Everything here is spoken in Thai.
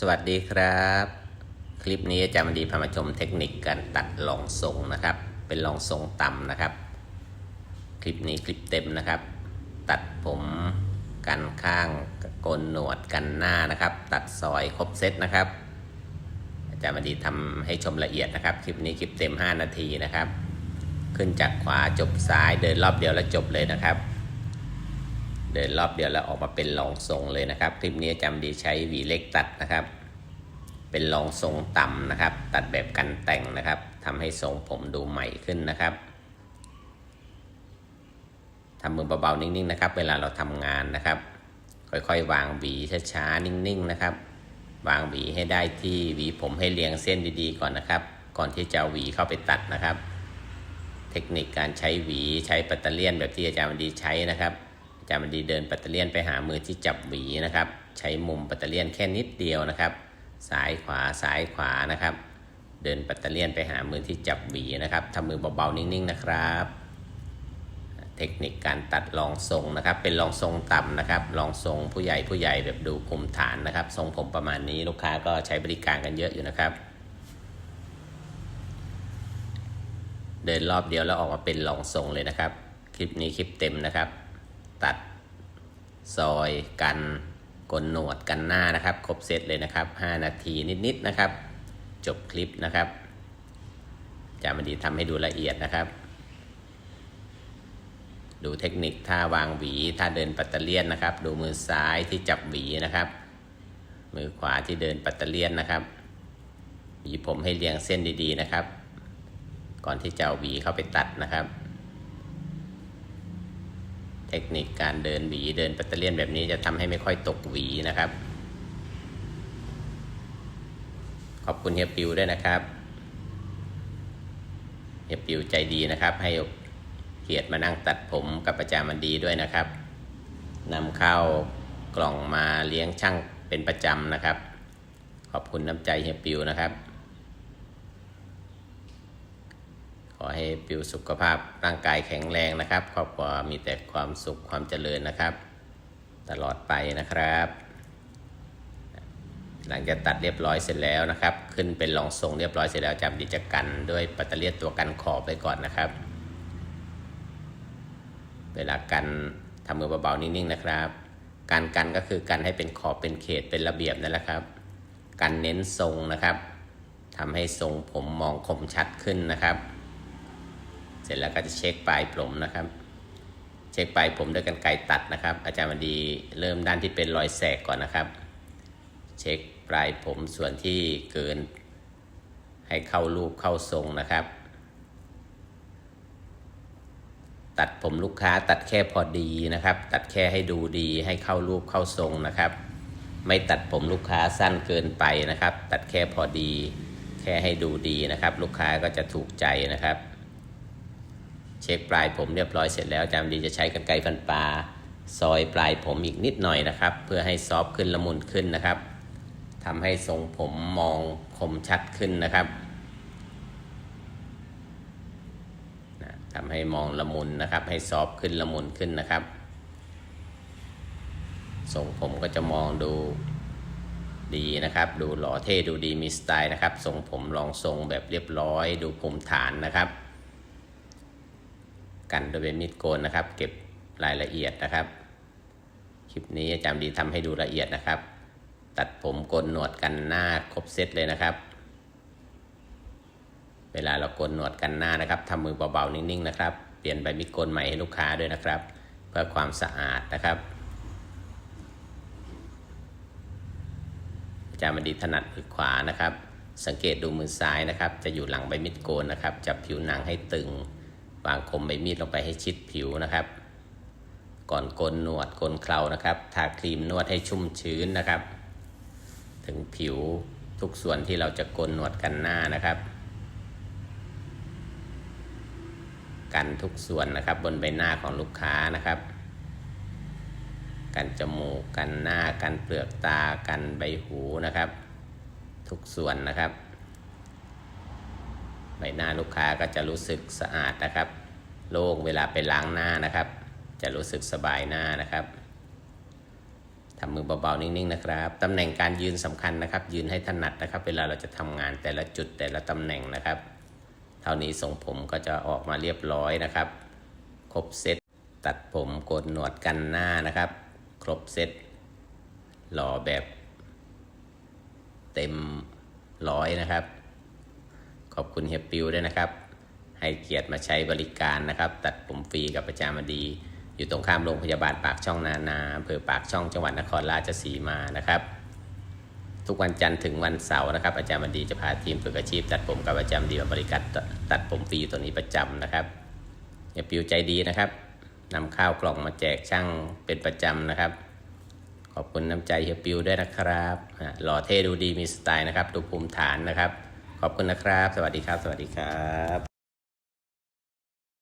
สวัสดีครับ คลิปนี้อาจารย์มดีพามาชมเทคนิคการตัดรองทรงนะครับ เป็นรองทรงต่ำนะครับ คลิปนี้คลิปเต็มนะครับ ตัดผมกันข้างโกนหนวดกันหน้านะครับ ตัดซอยครบเซตนะครับ อาจารย์มดีทำให้ชมละเอียดนะครับ คลิปนี้คลิปเต็ม 5 นาทีนะครับ ขึ้นจากขวาจบซ้ายเดินรอบเดียวแล้วจบเลยนะครับ เดินรอบเดียวแล้วออกมาเป็นรองทรงเลยนะครับ คลิปนี้อาจำดีใช้หวีเล็กตัดนะครับ เป็นรองทรงต่ำนะครับ ตัดแบบกันแต่งนะครับทำให้ทรงผมดูใหม่ขึ้นนะครับทำมือเบาๆนิ่งๆนะครับ เวลาเราทำงานนะครับ ค่อยๆ วางหวีช้าๆนิ่งๆนะครับ วางหวีให้ได้ที่หวีผมให้เรียงเส้นดีๆก่อนนะครับ ก่อนที่จะหวีเข้าไปตัดนะครับ เทคนิคการใช้หวีใช้ปัตเตอร์เลียนแบบที่อาจารย์วันดีใช้นะครับ จารย์วันดีเดินปัตเตอร์เลียนไปหามือที่จับหวีนะครับ ใช้มุมปัตเตอร์เลียนแค่นิดเดียวนะครับ ซ้ายขวาซ้ายขวานะครับ เดินปัตเตอร์เลียนไปหามือที่จับหวีนะครับทำมือเบาๆนิ่งๆนะครับ เทคนิคการตัดรองทรงนะครับ เป็นรองทรงต่ำนะครับรองทรงผู้ใหญ่ผู้ใหญ่แบบดูคุมฐานนะครับ ทรงผมประมาณนี้ลูกค้าก็ใช้บริการกันเยอะอยู่นะครับเดินรอบเดียวแล้วออกมาเป็นรองทรงเลยนะครับ คลิปนี้คลิปเต็มนะครับ ตัดซอยกันกลหนวดกันหน้านะครับ ครบเซตเลยนะครับ 5 นาทีนิดๆนะครับ จบคลิปนะครับจามาดีทำให้ดูละเอียดนะครับ ดูเทคนิคท่าวางหวีท่าเดินปัตเตอร์เลียนนะครับ ดูมือซ้ายที่จับหวีนะครับ มือขวาที่เดินปัตเตอร์เลียนนะครับหวีผมให้เรียงเส้นดีๆนะครับ ก่อนที่จะเอาหวีเข้าไปตัดนะครับ ทคนิคการเดินหวีเดินปัตเตอร์เลียนแบบนี้จะทำให้ไม่ค่อยตกหวีนะครับ ขอบคุณเฮียปิวด้วยนะครับเฮียปิวใจดีนะครับ ให้เกียรติมานั่งตัดผมกับประจามันดีด้วยนะครับนำเข้ากล่องมาเลี้ยงช่างเป็นประจำนะครับ ขอบคุณน้ำใจเฮียปิวนะครับ ขอให้ปิวสุขภาพร่างกายแข็งแรงนะครับ ครอบครัวมีแต่ความสุขความเจริญนะครับ ตลอดไปนะครับ หลังจากตัดเรียบร้อยเสร็จแล้วนะครับ ขึ้นเป็นรองทรงเรียบร้อยเสร็จแล้วจำดิจกันด้วยปัตเตอร์เลียตัวกันขอบไว้ก่อนนะครับ เวลากันทำมือเบาๆนิ่งๆนะครับ การกันก็คือกันให้เป็นขอบเป็นเขตเป็นระเบียบนั่นแหละครับกันเน้นทรงนะครับทำให้ทรงผมมองคมชัดขึ้นนะครับ เสร็จแล้วก็จะเช็คปลายผมนะครับ เช็คปลายผมด้วยกันไกรตัดนะครับ อาจารย์วันดีเริ่มด้านที่เป็นรอยแสกก่อนนะครับ เช็คปลายผมส่วนที่เกินให้เข้ารูปเข้าทรงนะครับ ตัดผมลูกค้าตัดแค่พอดีนะครับ ตัดแค่ให้ดูดีให้เข้ารูปเข้าทรงนะครับ ไม่ตัดผมลูกค้าสั้นเกินไปนะครับ ตัดแค่พอดี แค่ให้ดูดีนะครับ ลูกค้าก็จะถูกใจนะครับ เช็คปลายผมเรียบร้อยเสร็จแล้วอาจารย์ดีจะใช้กันไกรฟันปลาซอยปลายผมอีกนิดหน่อยนะครับ เพื่อให้ซอฟขึ้นละมุนขึ้นนะครับทำให้ทรงผมมองคมชัดขึ้นนะครับทำให้มองละมุนนะครับ ให้ซอฟขึ้นละมุนขึ้นนะครับทรงผมก็จะมองดูดีนะครับ ดูหล่อเท่ดูดีมีสไตล์นะครับทรงผมรองทรงแบบเรียบร้อย ดูภูมิฐานนะครับ กันโดยเป็นมีดโกนนะครับ เก็บรายละเอียดนะครับ คลิปนี้อาจารย์ดีทำให้ดูละเอียดนะครับ ตัดผมโกนหนวดกันหน้าครบเซตเลยนะครับ เวลาเราโกนหนวดกันหน้านะครับทำมือเบาๆนิ่งๆนะครับ เปลี่ยนใบมีดโกนใหม่ให้ลูกค้าด้วยนะครับ เพื่อความสะอาดนะครับอาจารย์ดีถนัดมือขวานะครับ สังเกตดูมือซ้ายนะครับ จะอยู่หลังใบมีดโกนนะครับ จับผิวหนังให้ตึง วางคมใบมีดลงไปให้ชิดผิวนะครับ ก่อนกนหนวดโกนเครานะครับทาครีมนวดให้ชุ่มชื้นนะครับ ถึงผิวทุกส่วนที่เราจะกนหนวดกันหน้านะครับ กันทุกส่วนนะครับบนใบหน้าของลูกค้านะครับกันจมูกกันหน้ากันเปลือกตากันใบหูนะครับ ทุกส่วนนะครับ ใบหน้าลูกค้าก็จะรู้สึกสะอาดนะครับ โล่งเวลาไปล้างหน้านะครับ จะรู้สึกสบายหน้านะครับทำมือเบาๆนิ่งๆนะครับตำแหน่งการยืนสำคัญนะครับ ยืนให้ถนัดนะครับ เวลาเราจะทำงานแต่ละจุดแต่ละตำแหน่งนะครับ เท่านี้ทรงผมก็จะออกมาเรียบร้อยนะครับ ครบเซตตัดผมโกนหนวดกันหน้านะครับ ครบเซตหล่อแบบเต็มร้อยนะครับ ขอบคุณเฮียปิวด้วยนะครับ ให้เกียรติมาใช้บริการนะครับ ตัดผมฟรีกับประจามดี อยู่ตรงข้ามโรงพยาบาลปากช่องนานาอำเภอปากช่องจังหวัดนครราชสีมานะครับ ทุกวันจันทร์ถึงวันเสาร์นะครับ อาจารย์บดีจะพาทีมฝึกอาชีพ ตัดผมกับอาจารย์ดีมาบริการตัดผมฟรีตัวนี้ประจำนะครับอย่าปิวใจดีนะครับนำข้าวกล่องมาแจกช่างเป็นประจำนะครับขอบคุณน้ำใจเฮียปิวด้วยนะครับหล่อเท่ดูดีมีสไตล์นะครับ ดูภูมิฐานนะครับ ขอบคุณนะครับ สวัสดีครับ สวัสดีครับ